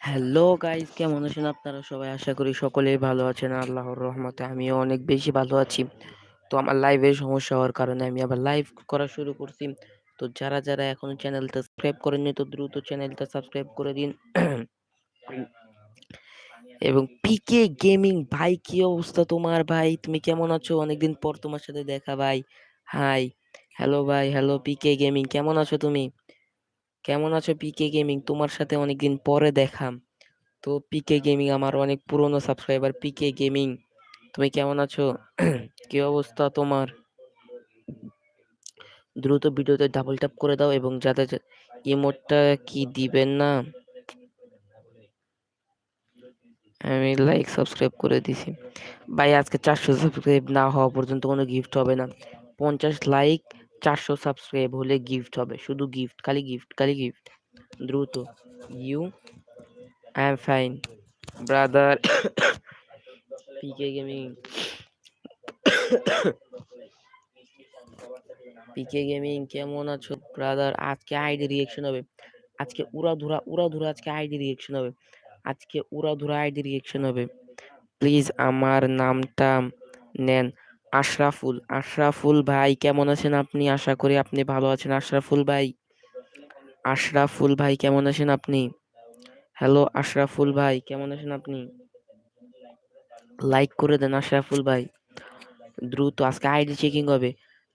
Hello guys কেমন আছেন আপনারা সবাই? আশা করি সকলেই ভালো আছেন। আল্লাহর রহমতে আমিও অনেক বেশি ভালো আছি। তো আমার লাইভে সমস্যা হওয়ার কারণে আমি আবার লাইভ করা শুরু করছি। তো যারা যারা এখনও চ্যানেলটা সাবস্ক্রাইব করেননি, তো দ্রুত চ্যানেলটা সাবস্ক্রাইব করে দিন। এবং পিকে গেমিং ভাই, কি অবস্থা তোমার, ভাই? তুমি কেমন আছো? অনেকদিন পর তোমার সাথে দেখা, ভাই। হাই হ্যালো ভাই হ্যালো পিকে গেমিং কেমন আছো তুমি? কেমন আছো পিকে গেমিং তোমার সাথে অনেকদিন পরে দেখা। তো পিকে গেমিং আমার অনেক পুরনো সাবস্ক্রাইবার পিকে গেমিং তুমি কেমন আছো? কি অবস্থা তোমার? দ্রুত ভিডিওতে ডাবল ট্যাপ করে দাও এবং যাদের ইমোটটা কি দিবেন না। আমি লাইক সাবস্ক্রাইব করে দিছি। ভাই, আজকে চারশো সাবস্ক্রাইব না হওয়া পর্যন্ত কোনো গিফট হবে না। পঞ্চাশ লাইক চারশো সাবস্ক্রাইব হলে গিফট হবে। শুধু গিফট খালি গিফট খালি গিফট দ্রুত। You I am fine brother PK gaming PK gaming কেমন আছো? ব্রাদার আজকে আইডি রিয়েকশন হবে। আজকে উড়াধুরা উড়াধুরা আজকে আইডি রিয়েকশন হবে। আজকে উড়া ধুরা আইডি রিয়েকশন হবে। প্লিজ আমার নামটা নেন। আশরাফুল আশরাফুল ভাই কেমন আছেন আপনি? আশা করি আপনি ভালো আছেন। আশরাফুল ভাই আশরাফুল ভাই কেমন আছেন আপনি? হ্যালো আশরাফুল ভাই কেমন আছেন আপনি? লাইক করে দেন আশরাফুল ভাই। দ্রুত, আজকে আইডি চেকিং হবে।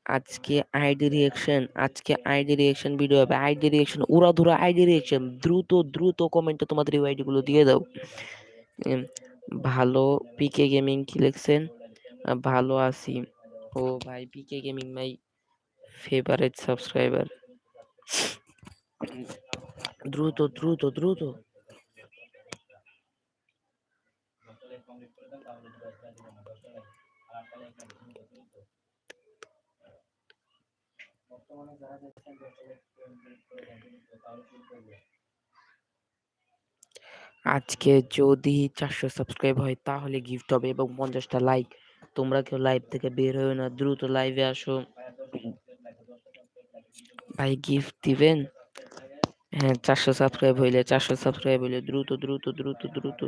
আজকে আইডি রিয়েকশন আজকে আইডি রিয়েকশন ভিডিও হবে। আইডি রিয়েকশন উড়াধুরা আইডি রিয়েকশন দ্রুত দ্রুত কমেন্টে তোমাদের এই আইডি গুলো দিয়ে দাও। ভালো পিকে গেমিং কি লিখছেন? ভালো আছি। ও ভাই PK gaming my favourite subscriber দ্রুত দ্রুত দ্রুত। আজকে যদি চারশো সাবস্ক্রাইব হয় তাহলে গিফট হবে এবং পঞ্চাশটা লাইক তোমরা কেউ লাইভ থেকে বের হয়ে না, দ্রুত লাইভে আসো। ভাই গিফট দিবেন? হ্যাঁ চারশো সাবস্ক্রাইব হইলে, চারশো সাবস্ক্রাইব হইলে দ্রুত দ্রুত দ্রুত দ্রুত।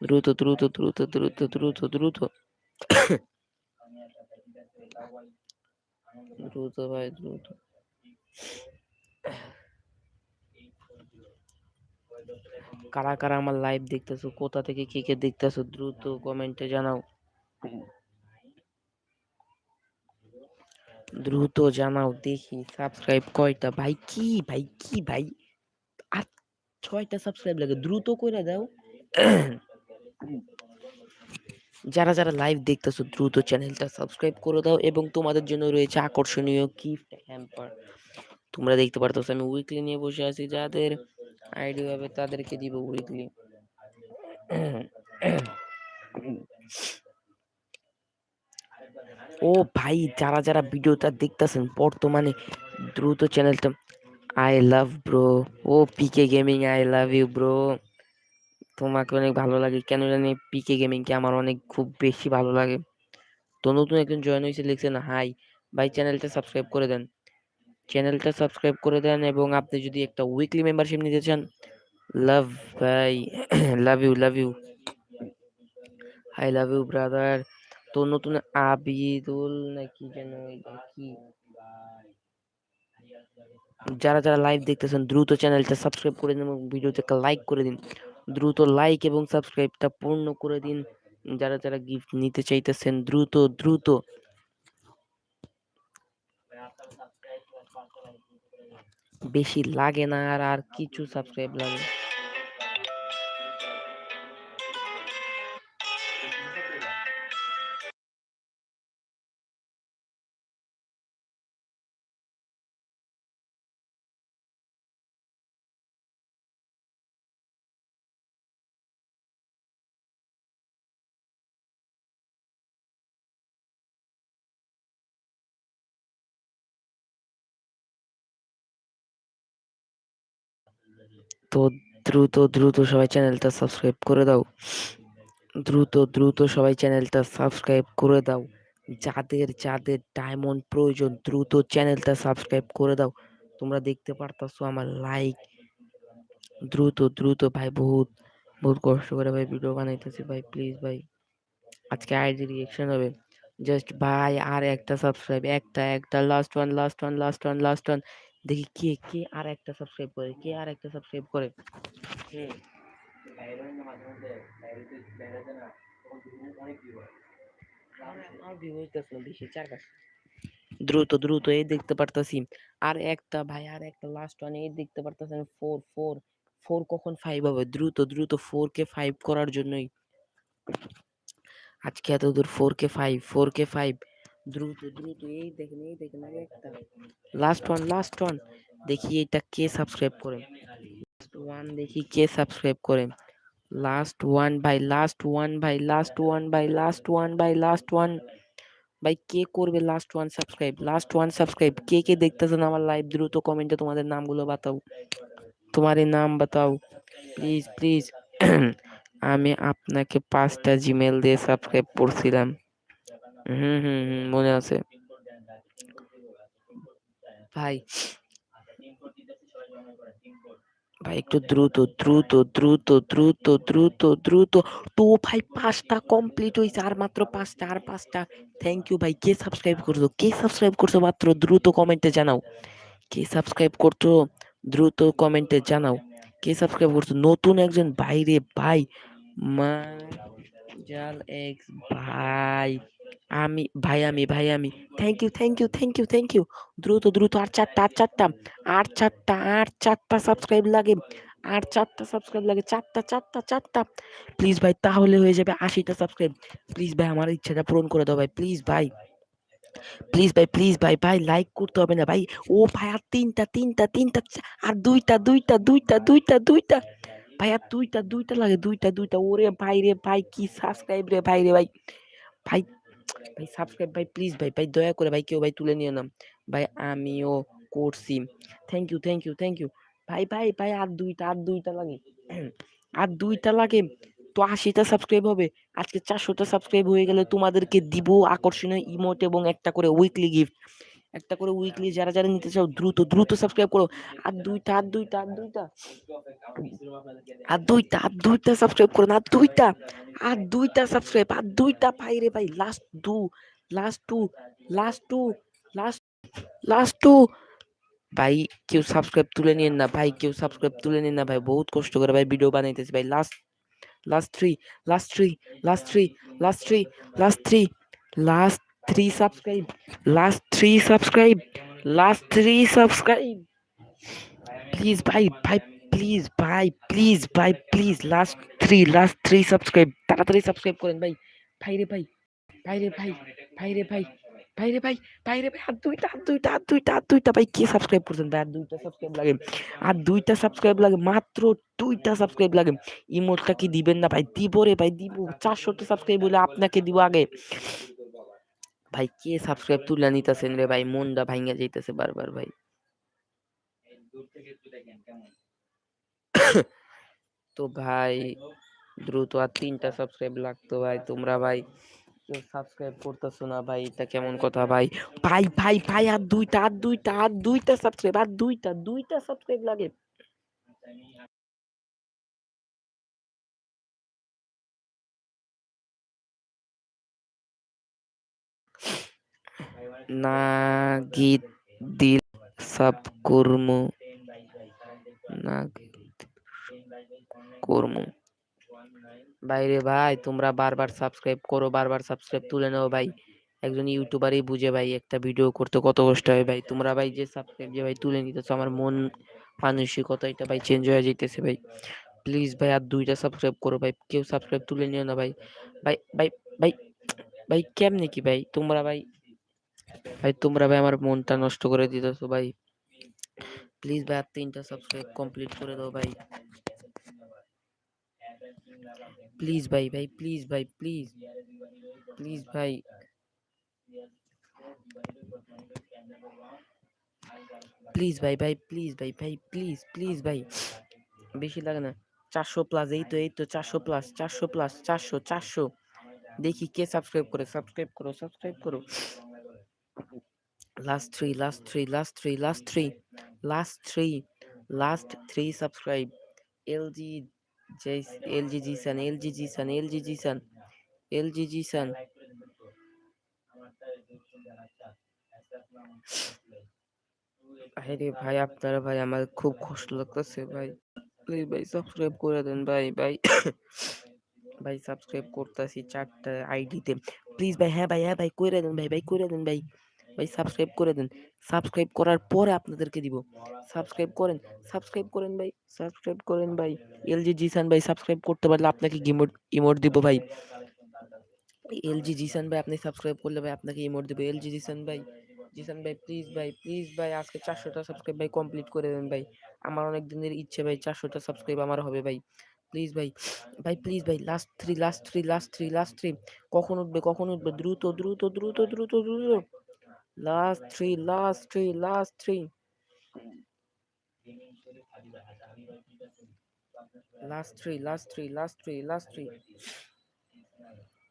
দ্রুত দ্রুত দ্রুত দ্রুত দ্রুত দ্রুত। দ্রুত ভাই, দ্রুত। কারা কারা আমার লাইভ দেখতেছো? কোথা থেকে কে কে দেখতেছো? দ্রুত কমেন্টে জানাও। দ্রুত জানাও, দেখি সাবস্ক্রাইব কয়টা? ভাই, কি? ভাই কি? ভাই আর ছয়টা সাবস্ক্রাইব লাগে। দ্রুত করে দাও। যারা যারা লাইভ দেখতেছো, দ্রুত চ্যানেলটা সাবস্ক্রাইব করে দাও এবং তোমাদের জন্য রয়েছে আকর্ষণীয় গিফট হ্যাম্পার তোমরা দেখতে পারতেছো আমি উইকলি নিয়ে বসে আছি। যাদের আইডি হবে তাদেরকে দিব উইকলি ও ভাই, যারা যারা ভিডিওটা দেখতেছেন, বর্তমানে দ্রুত চ্যানেলটা I love bro O PK gaming I love you bro তোমাকে অনেক ভালো লাগে, কেন জানি পিকে গেমিং কে আমার অনেক খুব বেশি ভালো লাগে। তো নতুন একজন জয়েন হয়েছে লিখছেন হাই ভাই চ্যানেলটা সাবস্ক্রাইব করে দেন। চ্যানেলটা সাবস্ক্রাইব করে দেন এবং আপনি যদি একটা উইকলি মেম্বারশিপ নিতে চান লাভ ভাই love you love you I love you brother তো নতুন আবিদুল নাকি যেন কি যারা যারা লাইভ দেখতেছেন, দ্রুত চ্যানেলটা সাবস্ক্রাইব করে দিন এবং ভিডিওতে একটা লাইক করে দিন। দ্রুত লাইক এবং সাবস্ক্রাইবটা পূর্ণ করে দিন। যারা যারা গিফট নিতে চাইতেছেন, দ্রুত দ্রুত বেশি লাগে না আর আর কিছু সাবস্ক্রাইব লাগে। তো দ্রুত দ্রুত সবাই চ্যানেলটা সাবস্ক্রাইব করে দাও। দ্রুত দ্রুত সবাই চ্যানেলটা সাবস্ক্রাইব করে দাও। যাদের যাদের ডায়মন্ড প্রয়োজন, দ্রুত চ্যানেলটা সাবস্ক্রাইব করে দাও। তোমরা দেখতে পারতাছো আমার লাইক দ্রুত দ্রুত ভাই, বহুত বহুত কষ্ট করে ভাই ভিডিও বানাইতেছি ভাই প্লিজ ভাই। আজকে আইডি রিয়েকশন হবে। জাস্ট ভাই, আর একটা সাবস্ক্রাইব একটা একটা last one last one last one last one দেখি কে কে আর একটা সাবস্ক্রাইব করে। কে? আর একটা সাবস্ক্রাইব করে হুম দ্রুত দ্রুত এই দেখতে পারতাছি। আর একটা ভাই আর একটা লাস্ট ওয়ান এই দেখতে পারতেছেন ফোর ফোর ফোর কখন ফাইভ হবে? দ্রুত দ্রুত ফোর কে ফাইভ করার জন্যই। আজকে এত দূর ফোর কে ফাইভ ফোর কে ফাইভ দ্রুত দ্রুত এই দেখেন এই দেখেন আর একটা। লাস্ট ওয়ান লাস্ট ওয়ান দেখি এটা কে সাবস্ক্রাইব করে। লাস্ট ওয়ান দেখি কে সাবস্ক্রাইব করে। লাস্ট ওয়ান ভাই লাস্ট ওয়ান ভাই লাস্ট ওয়ান ভাই লাস্ট ওয়ান ভাই লাস্ট ওয়ান ভাই কে করবে last one subscribe last one subscribe কে কে দেখতেছেন আমার লাইভ দ্রুত কমেন্টে তোমাদের নামগুলো বাতাও। তোমার নাম বাতাও। প্লিজ প্লিজ আমি আপনাকে পাঁচটা জিমেল দিয়ে সাবস্ক্রাইব করছিলাম। হুম হুম হুম মনে আছে। ভাই ভাই একটু দ্রুত দ্রুত দ্রুত দ্রুত দ্রুত দ্রুত। তো ভাই পাঁচটা কমপ্লিট হয়েছে আর মাত্র পাঁচটা আর পাঁচটা। থ্যাংক ইউ ভাই কে সাবস্ক্রাইব করছ? কে সাবস্ক্রাইব করছ মাত্র? দ্রুত কমেন্টে জানাও। কে সাবস্ক্রাইব করছ? দ্রুত কমেন্টে জানাও। কে সাবস্ক্রাইব করছ? নতুন একজন? বাইরে ভাই মা জাল এক্স ভাই আমি ভাই আমি ভাই আমি thank you thank you thank you thank you দ্রুত দ্রুত আর চারটা আর চারটা আর চারটা আর চারটা সাবস্ক্রাইব লাগে। আর চারটা সাবস্ক্রাইব লাগে। চারটা চারটা চারটা প্লিজ ভাই তাহলে হয়ে যাবে আশিটা সাবস্ক্রাইব প্লিজ ভাই আমার ইচ্ছাটা পূরণ করে দাও ভাই প্লিজ ভাই প্লিজ ভাই প্লিজ ভাই ভাই লাইক করতে হবে না ভাই ও ভাই আর তিনটা তিনটা তিনটা আর দুইটা দুইটা দুইটা দুইটা দুইটা। ভাই আর দুইটা দুইটা লাগে দুইটা দুইটা ওরে ভাই রে ভাই কি সাবস্ক্রাইব রে ভাই রে ভাই ভাই ভাই সাবস্ক্রাইব ভাই প্লিজ ভাই ভাই দয়া করে ভাই কেউ ভাই তুলে নিও না ভাই আমিও করছি thank you thank you thank you ভাই ভাই ভাই আর দুইটা আর দুইটা লাগে আর দুইটা লাগে তো আশিটা সাবস্ক্রাইব হবে আজকে চারশোটা সাবস্ক্রাইব হয়ে গেলে তোমাদেরকে দিব আকর্ষণীয় ইমোট এবং একটা করে উইকলি গিফট একটা করে উইকলি যারা যারা নিতে চাও দ্রুত দ্রুত সাবস্ক্রাইব করো। আর দুইটা আর দুইটা আর দুইটা। আর দুইটা আর দুইটা সাবস্ক্রাইব করো আর দুইটা। আর দুইটা সাবস্ক্রাইব আর দুইটা ভাই রে ভাই। Last two last two last two last last two ভাই কেউ সাবস্ক্রাইব তুলে নিন না ভাই কেউ সাবস্ক্রাইব তুলে নিন না ভাই। বহুত কষ্ট করে ভাই ভিডিও বানাইতেছি ভাই। Last last three last three last three last three last three last three subscribe last three subscribe last three subscribe please ভাই ভাই প্লিজ ভাই প্লিজ ভাই please last three last three subscribe তাড়াতাড়ি সাবস্ক্রাইব করেন ভাই। ভাই রে ভাই ভাই রে ভাই ভাই রে ভাই ভাই রে ভাই ভাই রে ভাই, আর দুইটা আর দুইটা আর দুইটা আর দুইটা ভাই, কে সাবস্ক্রাইব করছেন ভাই? আর দুইটা সাবস্ক্রাইব লাগে। আর দুইটা সাবস্ক্রাইব লাগে, মাত্র দুইটা সাবস্ক্রাইব লাগে। ইমোটটা কি দিবেন না ভাই? দিব রে ভাই, দিব। চারশোটা সাবস্ক্রাইব হলে আপনাকে দিব আগে। ভাই কে সাবস্ক্রাইব তুলে নিতেছেন রে ভাই? মনটা ভাঙ্গা যাইতেছে বারবার ভাই। তো ভাই দ্রুত আর তিনটা সাবস্ক্রাইব লাগতো ভাই। তোমরা ভাই সাবস্ক্রাইব করতেছো না ভাই এটা কেমন কথা ভাই? ভাই ভাই ভাই আর দুইটা আর দুইটা আর দুইটা সাবস্ক্রাইব আর দুইটা দুইটা সাবস্ক্রাইব লাগে। না গীত দিল সব কুরমু। করমু। বাইরে ভাই, তোমরা বারবার সাবস্ক্রাইব করো, বারবার সাবস্ক্রাইব তুলে নাও ভাই। একজন ইউটিউবারই বুঝে ভাই একটা ভিডিও করতে কত কষ্ট হয় ভাই। তোমরা ভাই যে সাবস্ক্রাইব যে ভাই তুলে নিতেছো, আমার মন মানসিকতা এটা ভাই চেঞ্জ হয়ে যাইতেছে ভাই। প্লিজ ভাই আর দুইটা সাবস্ক্রাইব করো ভাই, কেউ সাবস্ক্রাইব তুলে নিও না ভাই। ভাই ভাই ভাই ভাই, কেমনে কি ভাই? তোমরা ভাই ভাই, তোমরা ভাই আমার মনটা নষ্ট করে দিতেছো ভাই। প্লিজ ভাই, আর তিনটা সাবস্ক্রাইব কমপ্লিট করে দাও ভাই। প্লিজ ভাই ভাই প্লিজ ভাই প্লিজ প্লিজ ভাই। প্লিজ ভাই ভাই প্লিজ ভাই ভাই প্লিজ প্লিজ ভাই। বেশি লাগে না। চারশো প্লাস এই তো এই তো, চারশো প্লাস চারশো প্লাস চারশো চারশো। দেখি কে সাবস্ক্রাইব করে সাবস্ক্রাইব করো সাবস্ক্রাইব করো। Last three last three last three last three last three subscribe LG JS LG Jisan LG Jisan LG Jisan LG Jisan আরে ভাই, আপনারা ভাই আমার খুব কষ্ট লাগতেছে ভাই। প্লিজ ভাই সাবস্ক্রাইব করে দেন ভাই ভাই। ভাই সাবস্ক্রাইব করতেছি চারটা আইডিতে প্লিজ ভাই হ্যাঁ ভাই হ্যাঁ ভাই, করে দেন ভাই ভাই, করে দেন ভাই। ভাই সাবস্ক্রাইব করে দেন। সাবস্ক্রাইব করার পরে আপনাদেরকে দিব। সাবস্ক্রাইব করেন সাবস্ক্রাইব করেন ভাই সাবস্ক্রাইব করেন ভাই। এলজি জিসান ভাই সাবস্ক্রাইব করতে পারলে আপনাকে ইমোট ইমোট দিব ভাই। এলজি জিসান ভাই আপনি সাবস্ক্রাইব করলে ভাই আপনাকে ইমোট দিব। এলজি জিসান ভাই জিসান ভাই প্লিজ ভাই প্লিজ ভাই আজকে চারশোটা সাবস্ক্রাইব ভাই কমপ্লিট করে দেন ভাই। আমার অনেক দিনের ইচ্ছে ভাই চারশোটা সাবস্ক্রাইব আমার হবে ভাই। প্লিজ ভাই ভাই প্লিজ ভাই last three last three last three last three কখন উঠবে কখন উঠবে? দ্রুত দ্রুত দ্রুত দ্রুত দ্রুত। Last three last three last three last three last three last three last three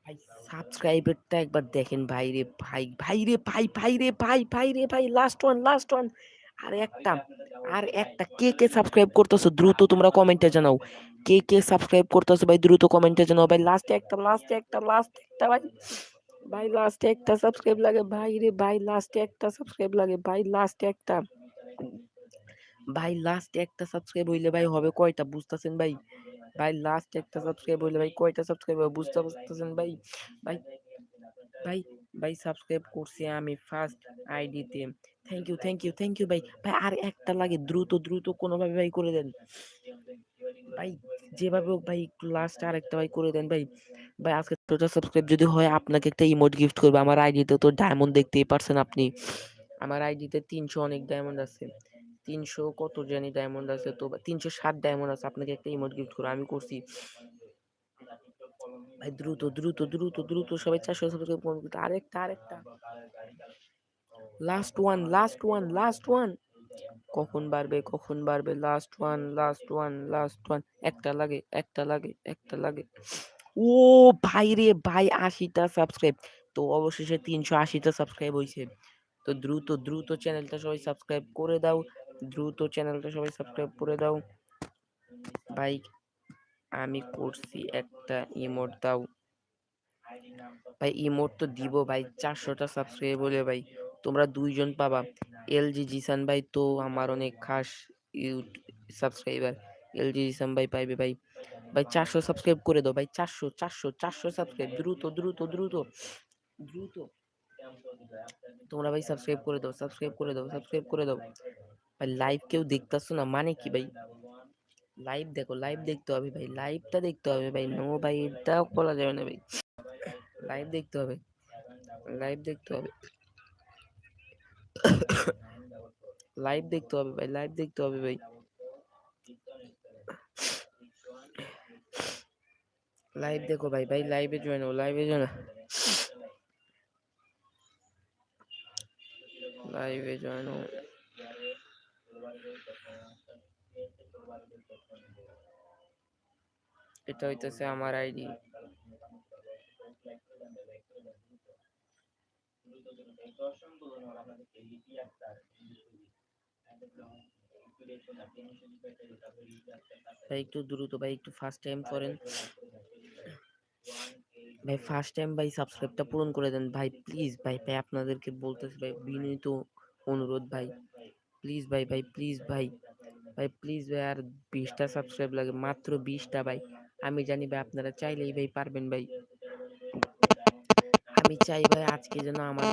ভাই সাবস্ক্রাইবারটা একবার দেখেন ভাই রে ভাই ভাই রে ভাই ভাই রে ভাই ভাই রে ভাই লাস্ট ওয়ান লাস্ট ওয়ান আর একটা আর একটা কে কে সাবস্ক্রাইব করতেছো দ্রুত তোমরা কমেন্টে জানাও কে কে সাবস্ক্রাইব করতেছো ভাই দ্রুত কমেন্টে জানাও ভাই লাস্টে একটা লাস্টে একটা লাস্ট একটা ভাই ভাই লাস্টে একটা সাবস্ক্রাইব লাগে ভাই রে ভাই লাস্টে একটা সাবস্ক্রাইব লাগে ভাই লাস্টে একটা ভাই লাস্টে একটা সাবস্ক্রাইব হইলে ভাই হবে কয়টা বুঝতেছেন ভাই ভাই লাস্ট একটা সাবস্ক্রাইব হইলে ভাই কয়টা সাবস্ক্রাইব হবে বুঝতে পারতেছেন ভাই ভাই ভাই ভাই সাবস্ক্রাইব করছি আমি ফার্স্ট আইডিতে thank you thank you thank you ভাই। ভাই আর একটা লাগে, দ্রুত দ্রুত কোনোভাবে ভাই করে দেন। ভাই, যেভাবে হোক ভাই লাস্ট আর একটা ভাই করে দেন ভাই। ভাই, আজকে টোটাল সাবস্ক্রাইব যদি হয়, আপনাকে একটা ইমোট গিফট করবে। আমার আইডিতে তো ডায়মন্ড দেখতেই পারছেন আপনি। আমার আইডিতে তিনশো অনেক ডায়মন্ড আছে। তিনশো কত জানি ডায়মন্ড আছে, তো তিনশো ষাট ডায়মন্ড আছে, আপনাকে একটা ইমোট গিফট করে আমি করছি। ভাই, দ্রুত দ্রুত দ্রুত দ্রুত সবাই চারশো সাবস্ক্রাইব করুন। আরেকটা আরেকটা। Last one last one last one কখন বাড়বে কখন বাড়বে? Last one last one last one একটা লাগে একটা লাগে একটা লাগে। ও ভাই রে ভাই আশিটা সাবস্ক্রাইব। তো অবশেষে তিনশো আশিটা সাবস্ক্রাইব হয়েছে তো দ্রুত দ্রুত চ্যানেলটা সবাই সাবস্ক্রাইব করে দাও। দ্রুত চ্যানেলটা সবাই সাবস্ক্রাইব করে দাও। ভাই, আমি করছি একটা ইমোট, দাও। ভাই, ইমোট তো দিব ভাই, চারশোটা সাবস্ক্রাইব হলে ভাই, তোমরা দুইজন পাবা। এলজি জিসান ভাই তো আমার অনেক খাস সাবস্ক্রাইবার। এলজি জিসান ভাই পাইবে ভাই। ভাই চারশো সাবস্ক্রাইব করে দাও ভাই, চারশো চারশো চারশো সাবস্ক্রাইব, দ্রুত দ্রুত দ্রুত দ্রুত। তোমরা ভাই সাবস্ক্রাইব করে দাও, সাবস্ক্রাইব করে দাও, সাবস্ক্রাইব করে দাও। ভাই লাইভ কেউ দেখতেছো না মানে কি ভাই? লাইভ দেখো লাইভ দেখতে হবে ভাই লাইভটা দেখতে হবে ভাই নো ভাই এটা বলা যাবে না ভাই। লাইভ দেখতে হবে লাইভ দেখতে হবে। লাইভ দেখতে হবে ভাই লাইভ দেখতে হবে ভাই। লাইভ দেখো ভাই ভাই লাইভে জয়েন হো লাইভে জয়েন লাইভে জয়েন হো এটা হইতেছে আমার আইডি ভাই, একটু দ্রুত ভাই, একটু ফার্স্ট টাইম করেন। ভাই ফার্স্ট টাইম ভাই সাবস্ক্রাইবটা পূরণ করে দেন। ভাই প্লিজ ভাই ভাই, আপনাদেরকে বলতেছি ভাই, বিনীত অনুরোধ ভাই। প্লিজ ভাই ভাই প্লিজ ভাই ভাই প্লিজ ভাই, আর বিশটা সাবস্ক্রাইব লাগে, মাত্র বিশটা ভাই। আমি জানি ভাই, আপনারা চাইলেই ভাই পারবেন ভাই। আমি চাই ভাই, আজকে যেন ভাই।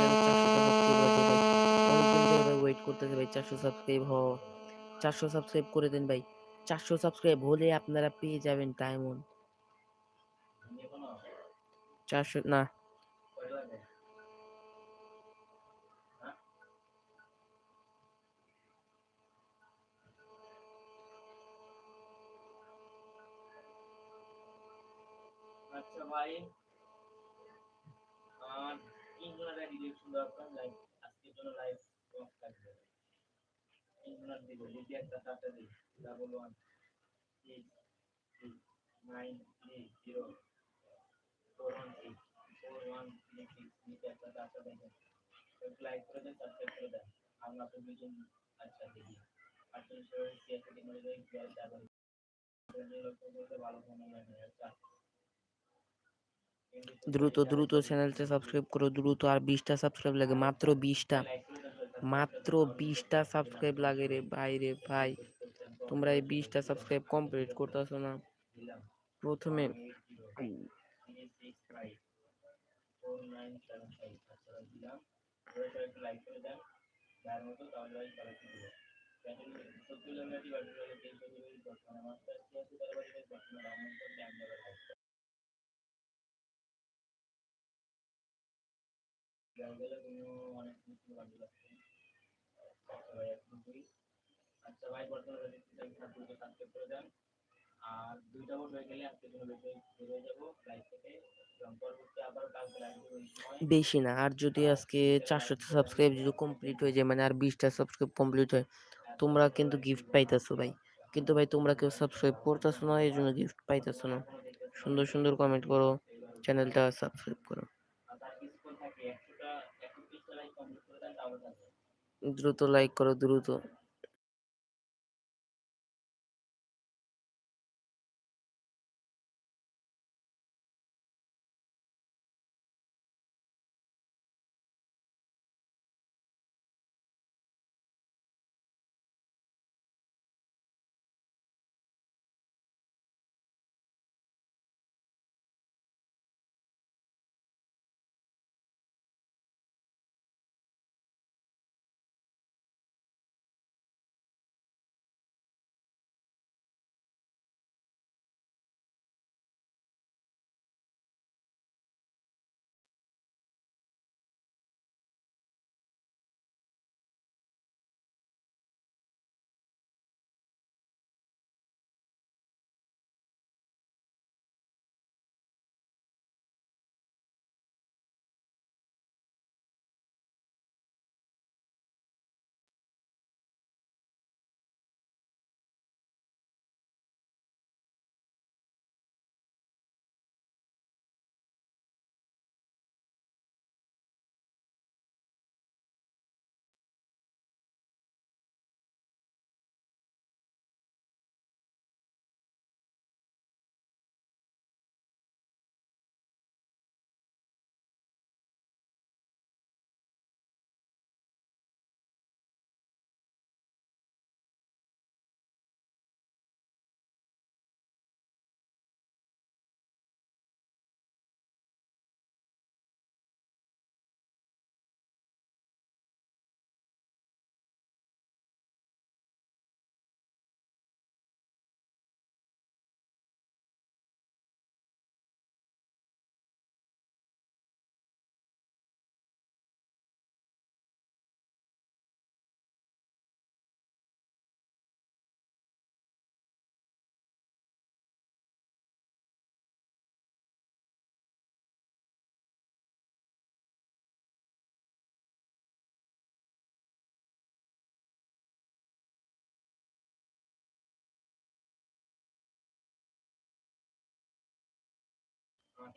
ওয়েট করতেছে ভাই, চারশো সাবস্ক্রাইব হ চারশো সাবস্ক্রাইব করে দেন ভাই। চারশো সাবস্ক্রাইব হলে আপনারা পেয়ে যাবেন ডায়মন্ড চারশো, না। আচ্ছা ভাই। আর দরকার লাইভ আজকের জন্য লাইভ থাকবে তিনজনের দিব যদি একটা চারটা দিই double one six six nine three zero four one six four one three six নিচে একটা চারটা দেখেন লাইক করে দেন সাবস্ক্রাইব করে দেন আমরা তো দুজন আচ্ছা দেখি আর তুমি সবাই শেয়ার করে দিন দ্রুত দ্রুত চ্যানেলটা সাবস্ক্রাইব করো দ্রুত আর বিশটা সাবস্ক্রাইব লাগে মাত্র বিশটা মাত্র বিশটা সাবস্ক্রাইব লাগে রে ভাই রে ভাই। তোমরা এই বিশটা সাবস্ক্রাইব কমপ্লিট করতেছো না। প্রথমে আচ্ছা ভাই বর্তমানে সাবস্ক্রাইব করে দেন আর দুইটা ভোট হয়ে গেলে আজকের জন্য বের লাইভ থেকে। এবং পরবর্তী আবার কালকে লাইভ দেবো এই সময় বেশি না আর যদি আজকে চারশো সাবস্ক্রাইব যদি কমপ্লিট হয়ে যায় মানে আর বিশটা সাবস্ক্রাইব কমপ্লিট হয় তোমরা কিন্তু গিফট পাইতেছো ভাই। কিন্তু ভাই তোমরা কেউ সাবস্ক্রাইব করতেছো না এই জন্য গিফট পাইতেছো না। সুন্দর সুন্দর কমেন্ট করো চ্যানেলটা সাবস্ক্রাইব করো। দ্রুত লাইক করো দ্রুত।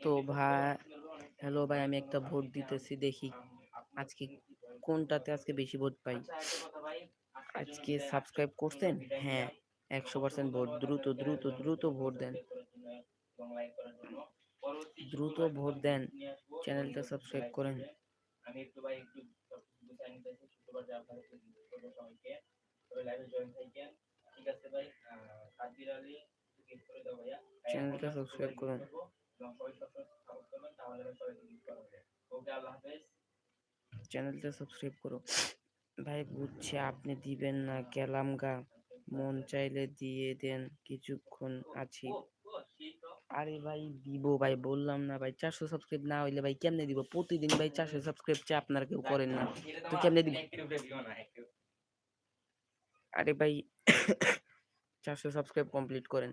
তো ভাই, হ্যালো ভাই, আমি একটা ভোট দিতেছি, দেখি আজকে কোনটাতে আজকে বেশি ভোট পাই। আজকে সাবস্ক্রাইব করছেন? হ্যাঁ একশো পার্সেন্ট ভোট, দ্রুত দ্রুত দ্রুত ভোট দেন। দ্রুত ভোট দেন, চ্যানেলটা সাবস্ক্রাইব করেন। আমি একটু ভাই একটু গুছাই নিতেছি শুক্রবার যা আপনাদের করব সবাইকে তবে লাইভে জয়েন থাকেন ঠিক আছে ভাই কাদির আলী গিফট করে দাও ভাইয়া চ্যানেলটা সাবস্ক্রাইব করুন। চ্যানেলটা সাবস্ক্রাইব করো। ভাই, বুঝছি আপনি দিবেন না, গেলাম গা। মন চাইলে দিয়ে দেন, কিছুক্ষণ আছি। আরে ভাই, দিব ভাই, বললাম না ভাই, চারশো সাবস্ক্রাইব না হইলে ভাই কেমনে দিব? প্রতিদিন ভাই চারশো সাবস্ক্রাইব চা আপনারা কেউ করেন না। তো কেমনে দিব? আরে ভাই, চারশো সাবস্ক্রাইব কমপ্লিট করেন।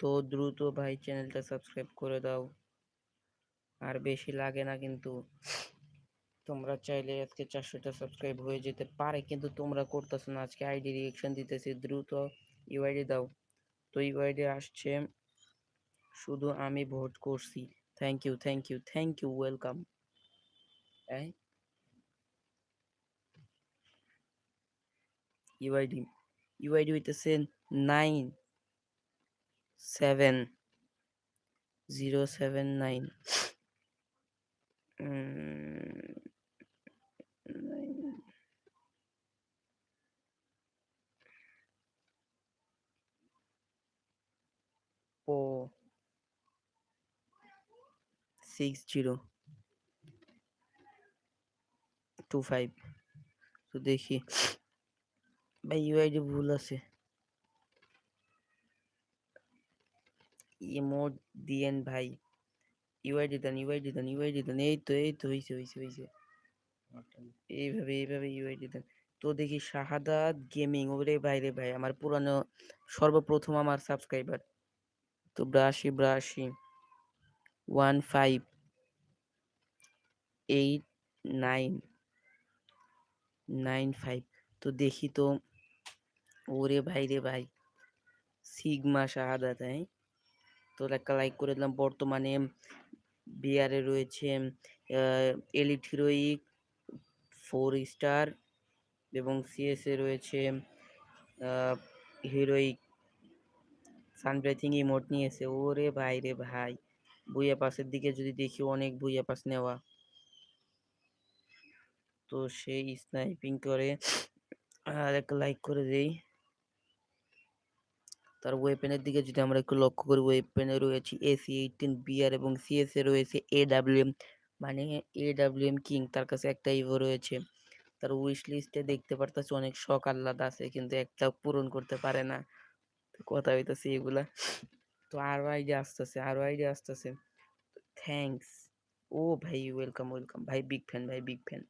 তো দ্রুত ভাই চ্যানেলটা সাবস্ক্রাইব করে দাও। আর বেশি লাগে না কিন্তু। তোমরা চাইলে আজকে চারশোটা সাবস্ক্রাইব হয়ে যেতে পারে, কিন্তু তোমরা করতেছো না। আজকে আইডি রিয়েকশন দিতেছি, দ্রুত ইউআইডি দাও। তো ইউআইডি আসছে, শুধু আমি ভোট করছি। Thank you thank you thank you welcome UID UID হইতেছে nine seven zero seven nine o six zero two five তো দেখি। ভাই ইউআইডি ভুল আছে। ইমোট দিয়েন ভাই। ইউআইডি দেন ইউআইডি দেন ইউআইডি দেন এই তো এই তো হইছে হইছে হইছে। এইভাবে এইভাবে ইউআইডি দেন। তো দেখি শাহাদাত গেমিং ওরে ভাই রে ভাই আমার পুরানো সর্বপ্রথম আমার সাবস্ক্রাইবার। তো ব্রাশি ব্রাশি। One five eight nine nine five. তো দেখি তো ওরে ভাই রে ভাই সিগমা শাহাদাত হ্যাঁ? তো একটা লাইক করে দিলাম। বর্তমানে বিয়ারে রয়েছে এলিট হিরোইক ফোর স্টার এবং সিএসএ রয়েছে হিরোইক সানব্রেথিং ইমোট নিয়েছে ওরে ভাই রে ভাই বুইয়া পাসের দিকে যদি দেখি অনেক বুইয়া পাস নেওয়া। তো সেই স্নাইপিং করে, আর একটা লাইক করে দেই। তার ওয়েপেনের দিকে যদি আমরা একটু লক্ষ্য করি ওয়েপেনে রয়েছে এসি এইটিন বিআর এবং সিএস এ রয়েছে এ ডাব্লিউএম মানে এ ডাব্লিউএম কিং তার কাছে একটা ইভো রয়েছে। তার উইশ লিস্টে দেখতে পারতেছে অনেক শখ আহ্লাদ আছে, কিন্তু একটা পূরণ করতে পারে না। কথা হইতেছে এগুলা। তো আরও আইডি আসতেছে, আরও আইডি আসতেছে। থ্যাঙ্কস ও ভাই ওয়েলকাম ওয়েলকাম ভাই বিগ ফ্যান ভাই বিগ ফ্যান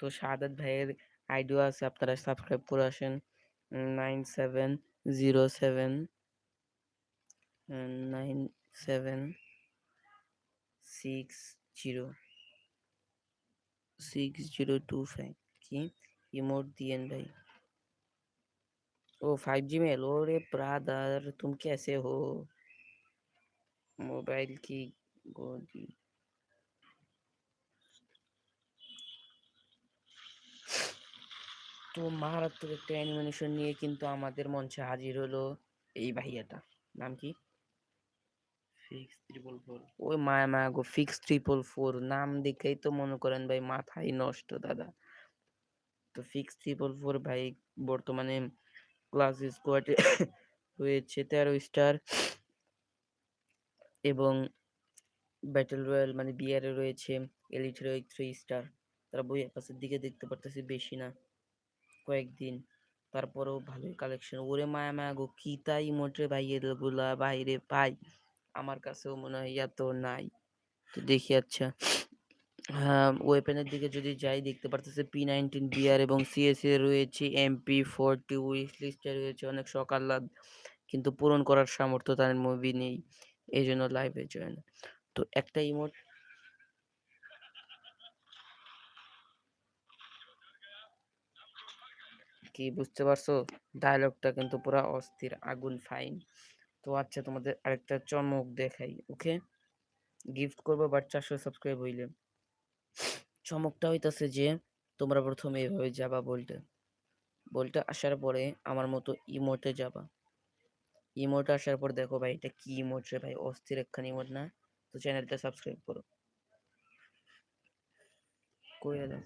তো সাদাত ভাইয়ের আইডিও আছে, আপনারা সাবস্ক্রাইব করে আসেন। Nine seven zero seven nine seven six zero six zero two five की इमोट दिए भाई ओ फाइव जी में हेलो रे ब्रादर तुम कैसे हो? मोबाइल की गोदी। তো মারাত্মক একটা অ্যানিমেশন নিয়ে কিন্তু আমাদের মঞ্চে হাজির হলো এই ভাইয়াটা। নাম কি? সিক্স ট্রিপল ফোর ওই মায়া মায়া গো ফিক্স ট্রিপল ফোর নাম দেখেই তো মনে করেন ভাই মাথায় নষ্ট দাদা। তো ফিক্স ট্রিপল ফোর ভাই বর্তমানে ক্লাস স্কোয়াডে রয়েছে তেরো স্টার এবং ব্যাটেল রয়্যাল মানে বিয়ারে রয়েছে এলিট রয়েল থ্রি স্টার তারা বই পাশের দিকে দেখতে পারতেছি বেশি না। কয়েকদিন। তারপরেও ভালোই কালেকশন ওরে মায়া মায়া গো, কি তাই মোটে ভাই গুলা বাইরে পাই আমার কাছেও মনে হয় এত নাই। তো দেখি আচ্ছা। হ্যাঁ ওয়েপেনের দিকে যদি যাই, দেখতে পারতেছে পি নাইনটিন বিআর এবং সিএসএ রয়েছে এমপি ফোরটি উইশ লিস্টে রয়েছে অনেক সকাল্লাদ কিন্তু পূরণ করার সামর্থ্য তার মুভি নেই। এই জন্য লাইভে জয়েন তো একটা ইমোট কি বুঝতে পারছ? ডায়লগটা কিন্তু পুরা অস্থির, আগুন ফাইন তো আচ্ছা তোমাদের আরেকটা চমক দেখাই ওকে গিফট করব বাট চারশো সাবস্ক্রাইব হইলে। চমকটা হইতাছে যে, তোমরা প্রথমে এভাবে যাবা বলতে। বলতে আসার পরে আমার মতো ইমোটে যাবা। ইমোটে আসার পর দেখো ভাই, এটা কি ইমোট রে ভাই? অস্থির একখান ইমোট না? তো চ্যানেলটা সাবস্ক্রাইব করো। করে দাও।